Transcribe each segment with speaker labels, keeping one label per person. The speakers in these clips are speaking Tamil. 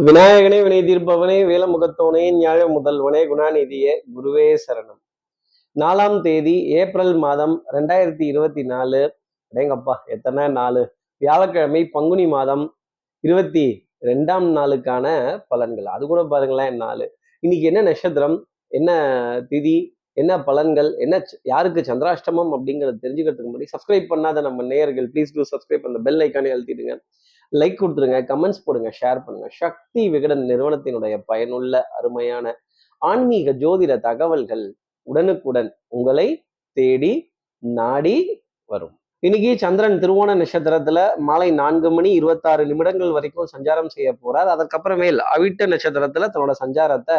Speaker 1: விநாயகனே வினை தீர்ப்பவனே வேலமுகத்தோனே ஞாழ முதல்வனே குணாநிதியே குருவே சரணம். நாலாம் தேதி ஏப்ரல் மாதம் ரெண்டாயிரத்தி இருபத்தி நாலு. அடேங்கப்பா எத்தனை நாலு வியாழக்கிழமை பங்குனி மாதம் இருபத்தி ரெண்டாம் நாளுக்கான பலன்கள். அது கூட பாருங்களேன் நாலு இன்னைக்கு என்ன நட்சத்திரம்? என்ன திதி? என்ன பலன்கள்? என்ன யாருக்கு சந்திராஷ்டமம்? அப்படிங்கிறத தெரிஞ்சுக்கிறதுக்கு முன்னாடி சப்ஸ்கிரைப் பண்ணாத நம்ம நேயர்கள் ப்ளீஸ் டூ சப்ஸ்கிரைப் அந்த பெல் ஐக்கானே அழுத்திடுங்க. லைக் கொடுத்துருங்க கமெண்ட்ஸ் போடுங்க ஷேர் பண்ணுங்க. சக்தி விகடன் நிறுவனத்தினுடைய பயனுள்ள அருமையான ஆன்மீக ஜோதிட தகவல்கள் உடனுக்குடன் உங்களை தேடி நாடி வரும். இன்னைக்கு சந்திரன் திருவோண நட்சத்திரத்துல மாலை நான்கு மணி இருபத்தாறு நிமிடங்கள் வரைக்கும் சஞ்சாரம் செய்ய போறார். அதற்கப்புறமேல் அவிட்ட நட்சத்திரத்துல தன்னோட சஞ்சாரத்தை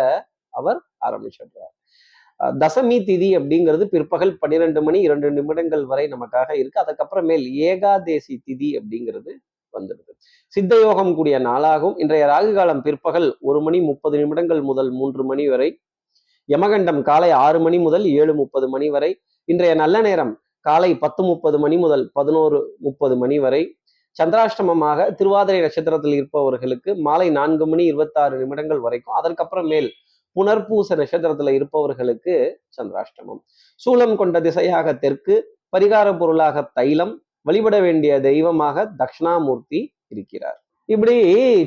Speaker 1: அவர் ஆரம்பிச்சிடுறார். தசமி திதி அப்படிங்கிறது பிற்பகல் பன்னிரெண்டு மணி இரண்டு நிமிடங்கள் வரை நமக்காக இருக்கு. அதுக்கப்புறமேல் ஏகாதேசி திதி அப்படிங்கிறது வந்துடுது சித்த யோகம் கூடிய நாளாகும். இன்றைய ராகு காலம் பிற்பகல் ஒரு மணி முப்பது நிமிடங்கள் முதல் மூன்று மணி வரை. யமகண்டம் காலை ஆறு மணி முதல் ஏழு முப்பது மணி வரை. இன்றைய நல்ல நேரம் காலை பத்து முப்பது மணி முதல் பதினோரு முப்பது மணி வரை. சந்திராஷ்டமமாக திருவாதிரை நட்சத்திரத்தில் இருப்பவர்களுக்கு மாலை நான்கு மணி இருபத்தாறு நிமிடங்கள் வரைக்கும். அதற்கப்புறம் மேல் புனர்பூச நட்சத்திரத்துல இருப்பவர்களுக்கு சந்திராஷ்டமம். சூலம் கொண்ட திசையாக தெற்கு பரிகார பொருளாக தைலம் வழிபட வேண்டிய தெய்வமாக தட்சிணாமூர்த்தி இருக்கிறார். இப்படி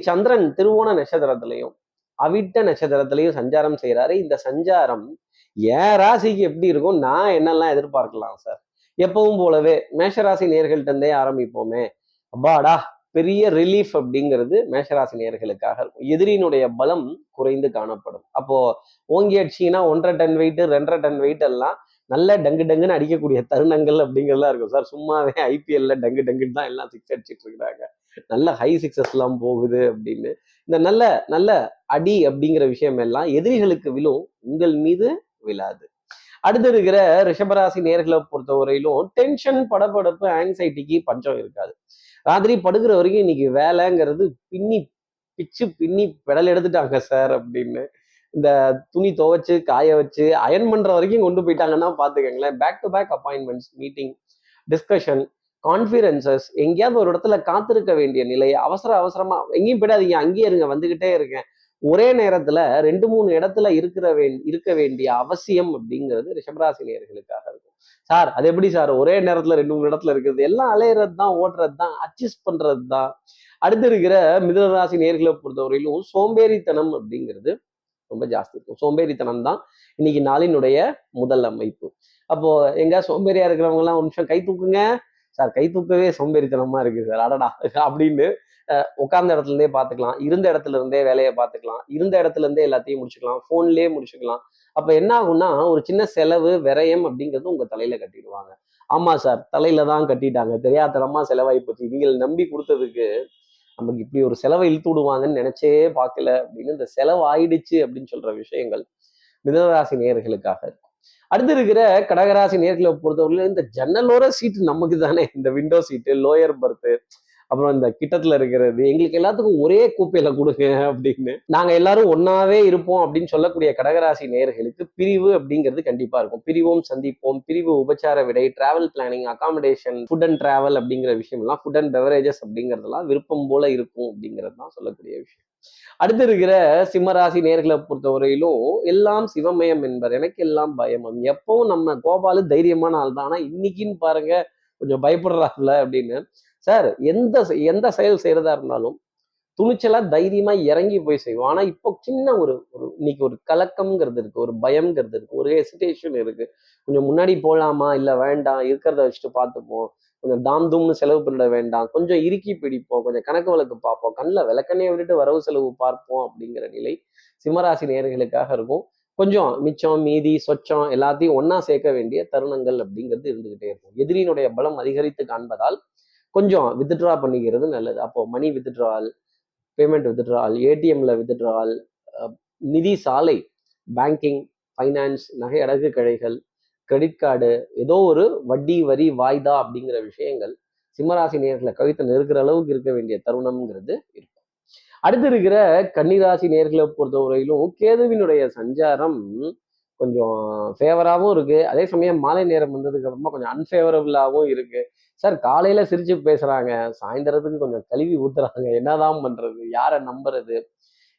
Speaker 1: சந்திரன் திருவோண நட்சத்திரத்திலையும் அவிட்ட நட்சத்திரத்திலையும் சஞ்சாரம் செய்யறாரு இந்த சஞ்சாரம் என் ராசிக்கு எப்படி இருக்கும்? நான் என்னெல்லாம் எதிர்பார்க்கலாம் சார்? எப்பவும் போலவே மேஷராசி நேர்கள்ட்டே இருந்தே ஆரம்பிப்போமே. அப்பாடா பெரிய ரிலீஃப் அப்படிங்கிறது மேஷராசி நேர்களுக்காக இருக்கும். எதிரியினுடைய பலம் குறைந்து காணப்படும். அப்போ ஓங்கி ஒன்றரை டன் வெயிட் ரெண்டரை டன் வெயிட் எல்லாம் நல்ல டங்கு டங்குன்னு அடிக்கக்கூடிய தருணங்கள் அப்படிங்கிறதுலாம் இருக்கும். சார் சும்மாவே ஐபிஎல்ல டங்கு டங்குன்னு தான் எல்லாம் சிக்ஸ் அடிச்சிட்டு இருக்கிறாங்க. நல்ல ஹை சிக்ஸஸ் எல்லாம் போகுது அப்படின்னு. இந்த நல்ல நல்ல அடி அப்படிங்கிற விஷயம் எல்லாம் எதிரிகளுக்கு விழும் உங்கள் மீது விழாது. அடுத்து இருக்கிற ரிஷபராசி நேர்களை பொறுத்தவரையிலும் டென்ஷன் படபடப்பு ஆங்ஸைட்டிக்கு பஞ்சம் இருக்காது. ராத்திரி படுக்கிற வரைக்கும் இன்னைக்கு வேலைங்கிறது பின்னி பிச்சு பின்னி பெடல் எடுத்துட்டாங்க சார் அப்படின்னு. இந்த துணி துவைச்சு காய வச்சு அயன் பண்ற வரைக்கும் கொண்டு போயிட்டாங்கன்னா பாத்துக்கங்களேன். Back to back appointments meeting discussion confidences எங்கேயாவது ஒரு இடத்துல காத்திருக்க வேண்டிய நிலை அவசர அவசரமா எங்கேயும் போயிடாதீங்க அங்கேயே இருங்க வந்துகிட்டே இருக்கேன். ஒரே நேரத்துல ரெண்டு மூணு இடத்துல இருக்கிற வே இருக்க வேண்டிய அவசியம் அப்படிங்கிறது ரிஷபராசி நேயர்களுக்காக இருக்கும். சார் அது எப்படி சார்? ஒரே நேரத்துல ரெண்டு மூணு இடத்துல இருக்கிறது எல்லாம் அலையிறது தான் ஓடுறது தான் அட்ஜஸ்ட் பண்றது தான் அடுத்து இருக்கிற மிதனராசி நேர்களை பொறுத்தவரையிலும் சோம்பேறித்தனம் அப்படிங்கிறது ரொம்ப ஜாஸ்தி இருக்கும். சோம்பேறித்தனம் தான் இன்னைக்கு நாளினுடைய முதல் அமைப்பு. அப்போ எங்க சோம்பேறியா இருக்கிறவங்க எல்லாம் ஒரு நிமிஷம் கை தூக்குங்க. சார் கை தூக்கவே சோம்பேறித்தனமா இருக்கு சார். அடடா அப்படின்னு உட்கார்ந்த இடத்துல இருந்தே பார்த்துக்கலாம் இருந்த இடத்துல இருந்தே வேலையை பார்த்துக்கலாம் இருந்த இடத்துல இருந்தே எல்லாத்தையும் முடிச்சுக்கலாம். ஃபோன்லயே முடிச்சுக்கலாம். அப்ப என்ன ஆகும்னா ஒரு சின்ன செலவு விரயம் அப்படிங்கிறது உங்க தலையில கட்டிடுவாங்க. ஆமா சார் தலையில தான் கட்டிட்டாங்க. தெரியாதனமா செலவாகி போச்சு. நீங்கள் நம்பி கொடுத்ததுக்கு நமக்கு இப்படி ஒரு செலவை இழுத்து விடுவாங்கன்னு நினைச்சே பார்க்கல அப்படின்னு இந்த செலவு ஆயிடுச்சு அப்படின்னு சொல்ற விஷயங்கள் மிதனராசி நேர்களுக்காக இருக்கும். அடுத்து இருக்கிற கடகராசி நேர்களை பொறுத்தவரையில இந்த ஜன்னலோர சீட்டு நமக்கு தானே இந்த விண்டோ சீட்டு லோயர் பர்த்து அப்புறம் இந்த கிட்டத்துல இருக்கிறது எங்களுக்கு எல்லாத்துக்கும் ஒரே கூப்பையில கொடுங்க அப்படின்னு. நாங்க எல்லாரும் ஒன்னாவே இருப்போம் அப்படின்னு சொல்லக்கூடிய கடகராசி நேயர்களுக்கு பிரிவு அப்படிங்கிறது கண்டிப்பா இருக்கும். பிரிவோம் சந்திப்போம். பிரிவு உபச்சார விடை travel planning accommodation food and travel அப்படிங்கிற விஷயம் எல்லாம் ஃபுட் அண்ட் பெவரேஜஸ் அப்படிங்கிறதெல்லாம் விருப்பம் போல இருக்கும் அப்படிங்கிறது தான் சொல்லக்கூடிய விஷயம். அடுத்து இருக்கிற சிம்மராசி நேர்களை பொறுத்தவரையிலும் எல்லாம் சிவமயம் என்பர். எனக்கு எல்லாம் பயமம். எப்பவும் நம்ம கோபாலு தைரியமான ஆள் தான் ஆனா இன்னைக்குன்னு பாருங்க கொஞ்சம் பயப்படுறாருல அப்படின்னு. சார் எந்த செ- எந்த செயல் செய்யறதா இருந்தாலும் துணிச்சலா தைரியமா இறங்கி போய் செய்வோம். ஆனா இப்போ சின்ன ஒரு ஒரு இன்னைக்கு ஒரு கலக்கம்ங்கிறது இருக்கு ஒரு பயம்ங்கிறது இருக்கு ஒரு ஹெசிடேஷன் இருக்கு. கொஞ்சம் முன்னாடி போலாமா? இல்ல வேண்டாம் இருக்கிறத வச்சுட்டு பார்த்துப்போம். கொஞ்சம் தாம் தூம்னு செலவு பண்ணிட வேண்டாம். கொஞ்சம் இறுக்கி பிடிப்போம் கொஞ்சம் கணக்கு வழக்கு பார்ப்போம். கண்ணில் விளக்கண்ணே விட்டுட்டு வரவு செலவு பார்ப்போம் அப்படிங்கிற நிலை சிம்மராசி நேர்களுக்காக இருக்கும். கொஞ்சம் மிச்சம் மீதி சொச்சம் எல்லாத்தையும் ஒன்னா சேர்க்க வேண்டிய தருணங்கள் அப்படிங்கிறது இருந்துகிட்டே இருக்கும். எதிரியினுடைய பலம் அதிகரித்து காண்பதால் கொஞ்சம் வித்ட்ரா பண்ணிக்கிறது நல்லது. அப்போ மணி வித்ட்ரால் பேமெண்ட் வித்ட்ரால் ஏடிஎம்ல வித்ட்ரால் நிதி சாலை பேங்கிங் ஃபைனான்ஸ் நகை அடகு கடைகள் கிரெடிட் கார்டு ஏதோ ஒரு வட்டி வரி வாய்தா அப்படிங்கிற விஷயங்கள் சிம்மராசி நேர்களை கவித்தை நெருக்கிற அளவுக்கு இருக்க வேண்டிய தருணம்ங்கிறது இருக்கும் அடுத்து இருக்கிற கன்னிராசி நேர்களை பொறுத்தவரையிலும் கேதுவினுடைய சஞ்சாரம் கொஞ்சம் ஃபேவராகவும் இருக்கு. அதே சமயம் மாலை நேரம் வந்ததுக்கு அப்புறமா கொஞ்சம் அன்ஃபேவரபுளாகவும் இருக்கு. சார் காலையில சிரிச்சு பேசுறாங்க. சாயந்தரத்துக்கு கொஞ்சம் கழுவி ஊத்துறாங்க. என்னதான் பண்றது? யாரை நம்புறது?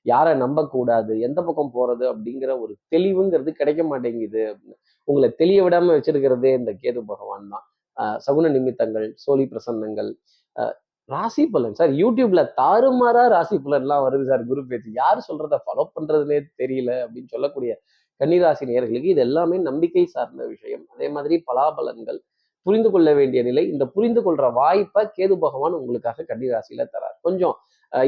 Speaker 1: யாரை நம்பக்கூடாது? எந்த பக்கம் போறது? அப்படிங்கிற ஒரு தெளிவுங்கிறது கிடைக்க மாட்டேங்குது. அப்படின்னு உங்களை தெளிய விடாம வச்சிருக்கிறதே இந்த கேது பகவான் தான். சகுன நிமித்தங்கள் சோழி பிரசன்னங்கள் ராசி பலன். சார் யூடியூப்ல தாறுமாறா ராசி பலன்லாம் வருது சார் குரு பேச்சு. யார் சொல்றத ஃபாலோ பண்றதுனே தெரியல அப்படின்னு சொல்லக்கூடிய கன்னிராசி நேர்களுக்கு இது எல்லாமே நம்பிக்கை சார்ந்த விஷயம். அதே மாதிரி பலாபலன்கள் புரிந்து கொள்ள வேண்டிய நிலை இந்த புரிந்து கொள்ற வாய்ப்பை கேது பகவான் உங்களுக்காக கன்னிராசியில தரார். கொஞ்சம்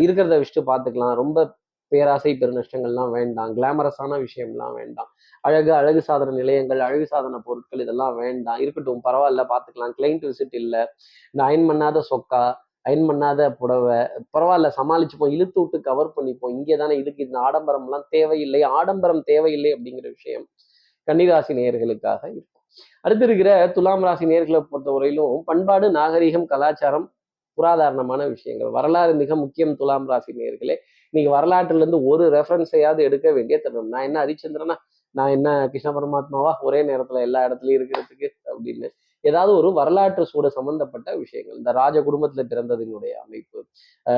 Speaker 1: இருக்கிறத வச்சுட்டு பார்த்துக்கலாம். ரொம்ப பேராசை பெருநஷ்டங்கள்லாம் வேண்டாம். கிளாமரஸான விஷயம்லாம் வேண்டாம். அழகு அழகு சாதன நிலையங்கள் அழகு சாதன பொருட்கள் இதெல்லாம் வேண்டாம். இருக்கட்டும் பரவாயில்ல பார்த்துக்கலாம். கிளைண்ட் விசிட் இல்லை. இந்த அயன் பண்ணாத சொக்கா அயன் பண்ணாத புடவை. பரவாயில்ல சமாளிச்சுப்போம் இழுத்து விட்டு கவர் பண்ணிப்போம். இங்கே தானே இதுக்கு இந்த ஆடம்பரம்லாம் தேவையில்லை ஆடம்பரம் தேவையில்லை அப்படிங்கிற விஷயம் கன்னிராசி நேயர்களுக்காக இருக்கும். அடுத்து இருக்கிற துலாம் ராசி நேர்களை பொறுத்தவரையிலும் பண்பாடு நாகரிகம் கலாச்சாரம் புராதாரணமான விஷயங்கள். வரலாறு மிக முக்கியம் துலாம் ராசி நேர்களே இன்னைக்கு வரலாற்றுல இருந்து ஒரு ரெஃபரன்ஸையாவது எடுக்க வேண்டிய தருணம். நான் என்ன ஹரிச்சந்திரனா? நான் என்ன கிருஷ்ண பரமாத்மாவா? ஒரே நேரத்துல எல்லா இடத்துலயும் இருக்கிறதுக்கு அப்படின்னு ஏதாவது ஒரு வரலாற்று சூடு சம்பந்தப்பட்ட விஷயங்கள் இந்த ராஜ குடும்பத்துல பிறந்ததினுடைய அமைப்பு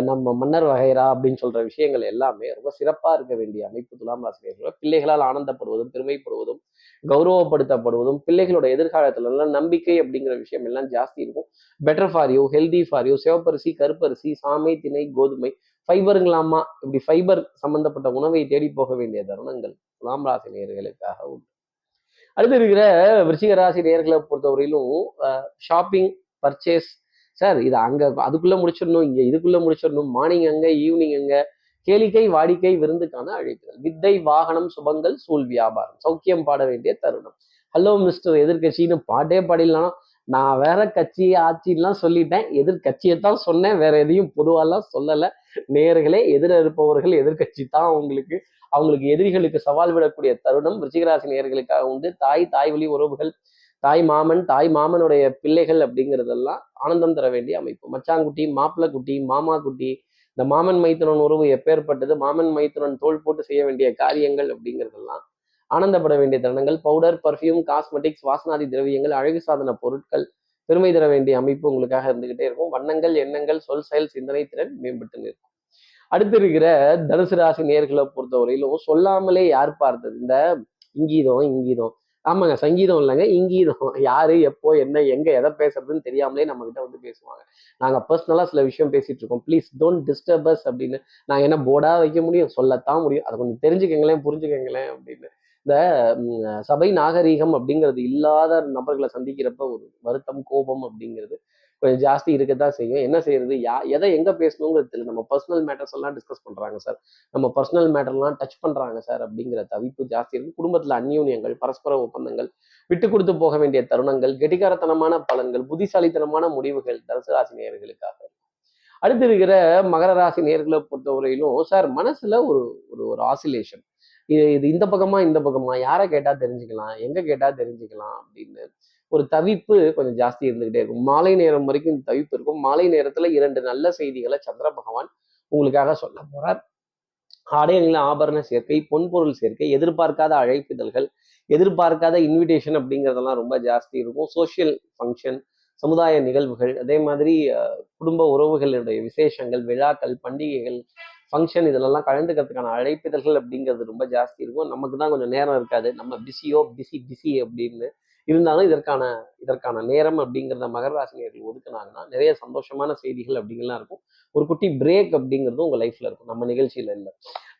Speaker 1: நம்ம மன்னர் வகைரா அப்படின்னு சொல்ற விஷயங்கள் எல்லாமே ரொம்ப சிறப்பா இருக்க வேண்டிய அமைப்பு துலாம் ராசினியர்கள் பிள்ளைகளால் ஆனந்தப்படுவதும் பெருமைப்படுவதும் கௌரவப்படுத்தப்படுவதும் பிள்ளைகளோட எதிர்காலத்துல எல்லாம் நம்பிக்கை அப்படிங்கிற விஷயம் எல்லாம் ஜாஸ்தி இருக்கும். Better for you healthy for you சிவப்பரிசி கருப்பரிசி சாமை திணை கோதுமை ஃபைபருங்களாமா இப்படி ஃபைபர் சம்பந்தப்பட்ட உணவை தேடி போக வேண்டிய தருணங்கள் துலாம் ராசி நேயர்களுக்காக உண்டு. அடுத்து இருக்கிற விருச்சிக ராசி நேர்களை பொறுத்தவரையிலும் ஷாப்பிங் பர்ச்சேஸ் சார் இது அங்க அதுக்குள்ள முடிச்சிடணும் இங்க இதுக்குள்ள முடிச்சிடணும் மார்னிங் அங்க ஈவினிங் அங்க கேளிக்கை வாடிக்கை விருந்துக்கான அழைப்புகள் வித்தை வாகனம் சுபங்கள் சூழ் வியாபாரம் சௌக்கியம் பாட வேண்டிய தருணம். ஹலோ மிஸ்டர் எதிர்கட்சின்னு பாட்டே பாடிடலாம். நான் வேற கட்சி ஆட்சின்லாம் சொல்லிட்டேன். எதிர்கட்சியை தான் சொன்னேன். வேற எதையும் பொதுவாலாம் சொல்லலை. நேயர்களே எதிர இருப்பவர்கள் எதிர்கட்சி தான் உங்களுக்கு அவங்களுக்கு எதிரிகளுக்கு சவால் விடக்கூடிய தருணம் ரிச்சிகராசி நேர்களுக்காக உண்டு. தாய் தாய் வழி உறவுகள் தாய் மாமன் தாய் மாமனுடைய பிள்ளைகள் அப்படிங்கிறதெல்லாம் ஆனந்தம் தர வேண்டிய அமைப்பு. மச்சாங்குட்டி மாப்பிள்ளை குட்டி மாமா குட்டி இந்த மாமன் மைத்துனன் உறவு எப்பேற்பட்டது மாமன் மைத்துனன் தோள் போட்டு செய்ய வேண்டிய காரியங்கள் அப்படிங்கிறதெல்லாம் ஆனந்தப்பட வேண்டிய தருணங்கள். பவுடர் பர்ஃப்யூம் காஸ்மெட்டிக்ஸ் வாசனாதி திரவியங்கள் அழகு சாதன பொருட்கள் பெருமை தர வேண்டிய அமைப்பு உங்களுக்காக இருந்துகிட்டே இருக்கும். வண்ணங்கள் எண்ணங்கள் சொல் செயல் சிந்தனை திறன் மேம்பட்டு நிற்கும். அடுத்து இருக்கிற தனுசு ராசி நேர்களை பொறுத்தவரையிலும் சொல்லாமலே யார் பார்த்தது? இந்த இங்கீதம் இங்கீதம். ஆமாங்க சங்கீதம் இல்லைங்க இங்கீதம். யாரு எப்போ என்ன எங்க எதை பேசுறதுன்னு தெரியாமலே நம்ம கிட்ட வந்து பேசுவாங்க. நாங்க பர்சனலா சில விஷயம் பேசிட்டு இருக்கோம். ப்ளீஸ் டோன்ட் டிஸ்டர்பஸ் அப்படின்னு. நாங்க என்ன போர்டா வைக்க முடியும்? சொல்லத்தான் முடியும். அதை கொஞ்சம் தெரிஞ்சுக்கங்களேன் புரிஞ்சுக்கங்களேன் அப்படின்னு. இந்த சபை நாகரீகம் அப்படிங்கிறது இல்லாத நபர்களை சந்திக்கிறப்ப ஒரு வருத்தம் கோபம் அப்படிங்கிறது கொஞ்சம் ஜாஸ்தி இருக்கத்தான் செய்யும். என்ன செய்யறது? யா எதை எங்க பேசணுங்கிறது தெரியல. நம்ம பர்சனல் மேட்டர்ஸ் எல்லாம் டிஸ்கஸ் பண்றாங்க சார் நம்ம பர்சனல் மேட்டர்லாம் டச் பண்றாங்க சார் அப்படிங்கிற தவிப்பு ஜாஸ்தி இருக்கு. குடும்பத்துல அந்யூன்யங்கள் பரஸ்பர ஒப்பந்தங்கள் விட்டு கொடுத்து போக வேண்டிய தருணங்கள் கெட்டிக்காரத்தனமான பலன்கள் புத்திசாலித்தனமான முடிவுகள் தனுசு ராசி நேர்களுக்காக அடுத்து இருக்கிற மகர ராசி நேர்களை பொறுத்தவரையிலும் சார் மனசுல ஒரு ஒரு ஒரு ஆசிலேஷன் இது இது இந்த பக்கமா இந்த பக்கமா? யாரை கேட்டா தெரிஞ்சுக்கலாம் எங்க கேட்டா தெரிஞ்சுக்கலாம் அப்படின்னு ஒரு தவிப்பு கொஞ்சம் ஜாஸ்தி இருந்துகிட்டே இருக்கும். மாலை நேரம் வரைக்கும் இந்த தவிப்பு இருக்கும். மாலை நேரத்துல இரண்டு நல்ல செய்திகளை சந்திர பகவான் உங்களுக்காக சொல்ல போறார். ஆடையங்கள ஆபரண சேர்க்கை பொன்பொருள் சேர்க்கை எதிர்பார்க்காத அழைப்பிதழ்கள் எதிர்பார்க்காத இன்விடேஷன் அப்படிங்கிறதெல்லாம் ரொம்ப ஜாஸ்தி இருக்கும். சோஷியல் ஃபங்க்ஷன் சமுதாய நிகழ்வுகள் அதே மாதிரி குடும்ப உறவுகளுடைய விசேஷங்கள் விழாக்கள் பண்டிகைகள் ஃபங்க்ஷன் இதிலெல்லாம் கலந்துக்கிறதுக்கான அழைப்பிதழ்கள் அப்படிங்கிறது ரொம்ப ஜாஸ்தி இருக்கும். நமக்கு தான் கொஞ்சம் நேரம் இருக்காது. நம்ம பிஸியோ பிஸி பிஸி அப்படின்னு இருந்தாலும் இதற்கான இதற்கான நேரம் அப்படிங்கிறத மகர ராசினியர்கள் ஒதுக்குனாங்கன்னா நிறைய சந்தோஷமான செய்திகள் அப்படிங்கலாம் இருக்கும். ஒரு குட்டி பிரேக் அப்படிங்கிறதும் உங்கள் லைஃப்ல இருக்கும். நம்ம நிகழ்ச்சியில இல்லை.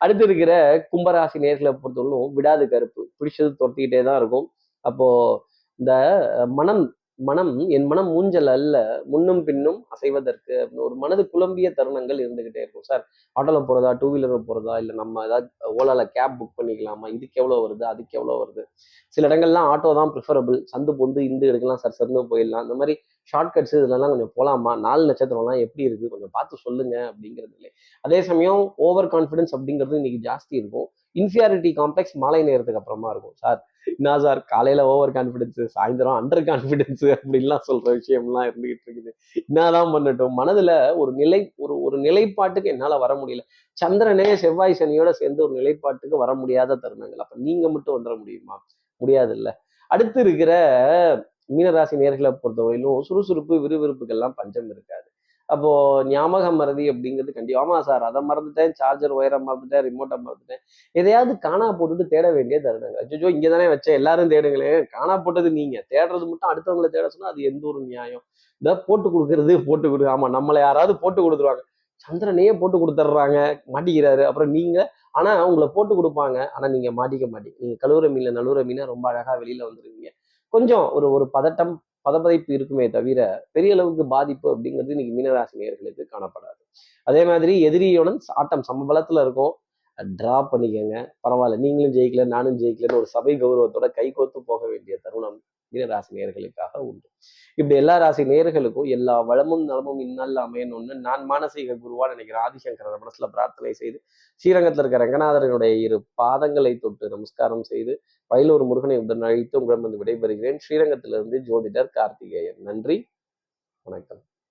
Speaker 1: அடுத்து இருக்கிற கும்பராசி நேர்களை பொறுத்தவரைக்கும் விடாது கருப்பு. பிடிச்சது தொட்டிக்கிட்டே தான் இருக்கும். அப்போ இந்த மனம் மனம் என் மனம் ஊஞ்சல் அல்ல முன்னும் பின்னும் அசைவதற்கு அப்படின்னு ஒரு மனது குழம்பிய தருணங்கள் இருந்துகிட்டே இருக்கும். சார் ஆட்டோல போகிறதா டூ வீலரில் போகிறதா இல்லை நம்ம ஏதாவது ஓலாவில் கேப் புக் பண்ணிக்கலாமா? இதுக்கு எவ்வளோ வருது அதுக்கு எவ்வளோ வருது? சில இடங்கள்லாம் ஆட்டோ தான் ப்ரிஃபரபிள் சந்து பொந்து இந்து எடுக்கலாம் சார் சர்னு போயிடலாம். இந்த மாதிரி ஷார்ட்கட்ஸ் இதெல்லாம் கொஞ்சம் போகலாமா நாலு நட்சத்திரம்லாம் எப்படி இருக்குது கொஞ்சம் பார்த்து சொல்லுங்க அப்படிங்கிறது இல்லை. அதே சமயம் ஓவர் கான்ஃபிடன்ஸ் அப்படிங்கிறது இன்னைக்கு ஜாஸ்தி இருக்கும். இன்ஃபியாரிட்டி காம்ப்ளெக்ஸ் மாலை நேரத்துக்கு அப்புறமா இருக்கும். சார் என்ன சார் காலையில ஓவர் கான்ஃபிடென்ஸு சாயந்தரம் அண்டர் கான்ஃபிடென்ஸு அப்படின்லாம் சொல்ற விஷயம்லாம் இருந்துகிட்டு இருக்குது. என்னதான் பண்ணட்டும் மனதுல ஒரு நிலை ஒரு ஒரு நிலைப்பாட்டுக்கு என்னால வர முடியல. சந்திரனே செவ்வாய் சனியோட சேர்ந்து ஒரு நிலைப்பாட்டுக்கு வர முடியாத தருணங்கள். அப்ப நீங்க மட்டும் வந்துட முடியுமா? முடியாது இல்ல அடுத்து இருக்கிற மீனராசி நேர்களை பொறுத்தவரையிலும் சுறுசுறுப்பு விறுவிறுப்புகள்லாம் பஞ்சம் இருக்காது. அப்போ ஞாபகம் மறதி அப்படிங்கிறது கண்டிப்பா. ஆமா சார் அதை மறந்துட்டேன். சார்ஜர் ஒயரை மறந்துட்டேன். ரிமோட்டை மறந்துட்டேன். எதையாவது காணா போட்டுட்டு தேட வேண்டிய தருணங்க அச்சோ இங்க தானே வச்சேன். எல்லாரும் தேடுங்களேன் காணா போட்டது நீங்க. தேடுறது மட்டும் அடுத்தவங்களை தேட சொன்னா அது எந்த ஒரு நியாயம்? இதை போட்டு கொடுக்கறது போட்டு கொடு. ஆமா நம்மளை யாராவது போட்டு கொடுத்துருவாங்க. சந்திரனையே போட்டு கொடுத்துட்றாங்க மாட்டிக்கிறாரு. அப்புறம் நீங்க ஆனா உங்களை போட்டு கொடுப்பாங்க. ஆனா நீங்க மாட்டிக்க மாட்டீங்க. நீங்க கழுவுற மீன்ல நழுவுற மீனை ரொம்ப அழகா வெளியில வந்துருவீங்க கொஞ்சம் ஒரு ஒரு பதட்டம் பதப்பதைப்பு இருக்குமே தவிர பெரிய அளவுக்கு பாதிப்பு அப்படிங்கிறது இன்னைக்கு மீனராசி நேர்களுக்கு காணப்படாது. அதே மாதிரி எதிரியுடன் ஆட்டம் சமபலத்துல இருக்கும். டிரா பண்ணிக்கங்க. பரவாயில்ல. நீங்களும் ஜெயிக்கல நானும் ஜெயிக்கலன்னு ஒரு சபை கௌரவத்தோட கைகோத்து போக வேண்டிய தருணம் மீனராசி நேயர்களுக்காக உண்டு. இப்படி எல்லா ராசி நேயர்களுக்கும் எல்லா வளமும் நலமும் இன்னல்ல அமையணும்னு நான் மானசீக குருவா நினைக்கிறேன். ஆதிசங்கர மனசுல பிரார்த்தனை செய்து ஸ்ரீரங்கத்தில் இருக்கிற ரங்கநாதரனுடைய இரு பாதங்களை தொட்டு நமஸ்காரம் செய்து வயலூர் முருகனை உடன் அழைத்து உங்களிடம் வந்து விடைபெறுகிறேன். ஸ்ரீரங்கத்திலிருந்து ஜோதிடர் கார்த்திகேயன். நன்றி. வணக்கம்.